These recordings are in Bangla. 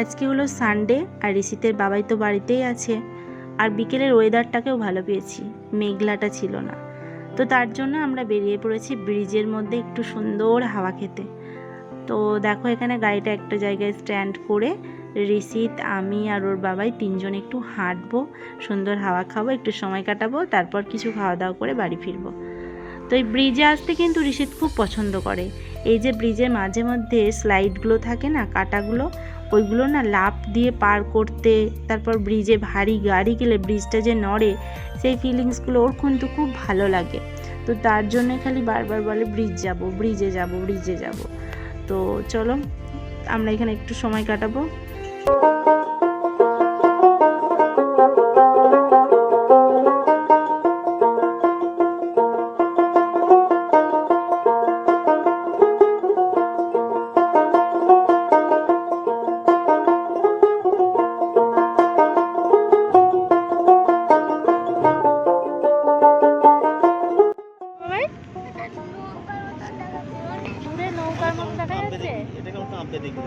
আজকে হলো সানডে আর ঋষিতের বাবাই তো বাড়িতেই আছে। আর বিকেলের ওয়েদারটাকেও ভালো পেয়েছি, মেঘলাটা ছিল না। তো তার জন্য আমরা বেরিয়ে পড়েছি ব্রিজের মধ্যে একটু সুন্দর হাওয়া খেতে। তো দেখো এখানে গাড়িটা একটা জায়গায় স্ট্যান্ড করে ঋষিত, আমি আর ওর বাবাই তিনজন একটু হাঁটবো, সুন্দর হাওয়া খাব, একটু সময় কাটাবো, তারপর কিছু খাওয়া দাওয়া করে বাড়ি ফিরবো। তো এই ব্রিজে আসতে কিন্তু ঋষিত খুব পছন্দ করে। এই যে ব্রিজের মাঝে মধ্যে স্লাইডগুলো থাকে না, কাটাগুলো, ওইগুলো না লাফ দিয়ে পার করতে, তারপর ব্রিজে ভারী গাড়ি গেলে ব্রিজটা যে নড়ে, সেই ফিলিংসগুলো ওর কিন্তু খুব ভালো লাগে। তো তার জন্য খালি বারবার বলে ব্রিজ যাব, ব্রিজে যাব ব্রিজে যাব। তো চলো, আমরা এখানে একটু সময় কাটাবো। মতো দেখা যাচ্ছে? দেখি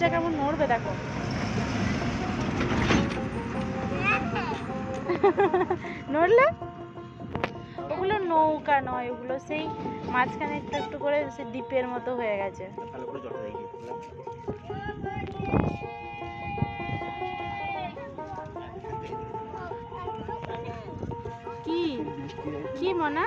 দাঁড়া। কেমন নড়বে দেখো। নড়লে? ওগুলো নৌকা নয় ওগুলো সেই মাঝখানে একটু একটু করে সে দ্বীপের মতো হয়ে গেছে। কি? কি মনা?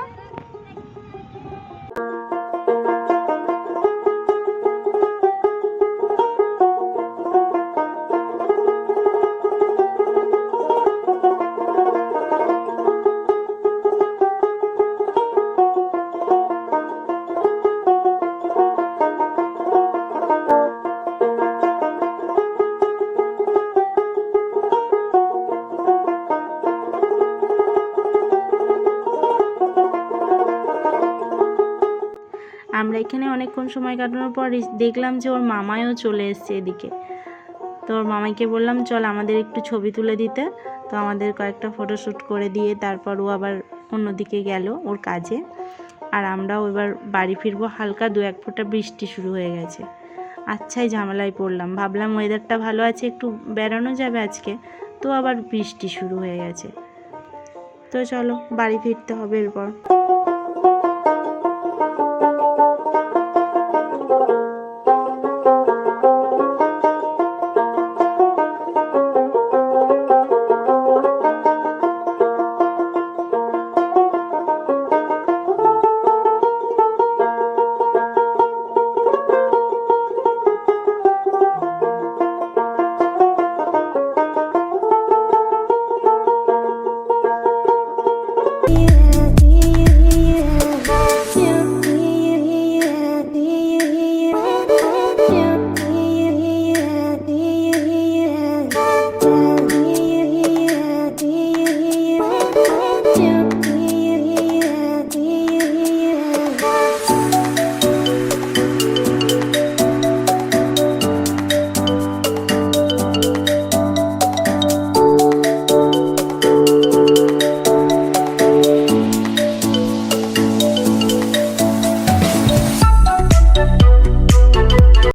এখানে অনেকক্ষণ সময় কাটানোর পর দেখলাম যে ওর মামাও চলে এসছে এদিকে। তো ওর মামাইকে বললাম, চল আমাদের একটু ছবি তুলে দিতে। তো আমাদের কয়েকটা ফটোশ্যুট করে দিয়ে তারপর ও আবার অন্যদিকে গেল ওর কাজে। আর আমরাও এবার বাড়ি ফিরবো, হালকা দু এক ফোঁটা বৃষ্টি শুরু হয়ে গেছে। আচ্ছাই ঝামেলায় পড়লাম। ভাবলাম ওয়েদারটা ভালো আছে, একটু বেড়ানো যাবে আজকে। তো আবার বৃষ্টি শুরু হয়ে গেছে। তো চলো, বাড়ি ফিরতে হবে এরপর।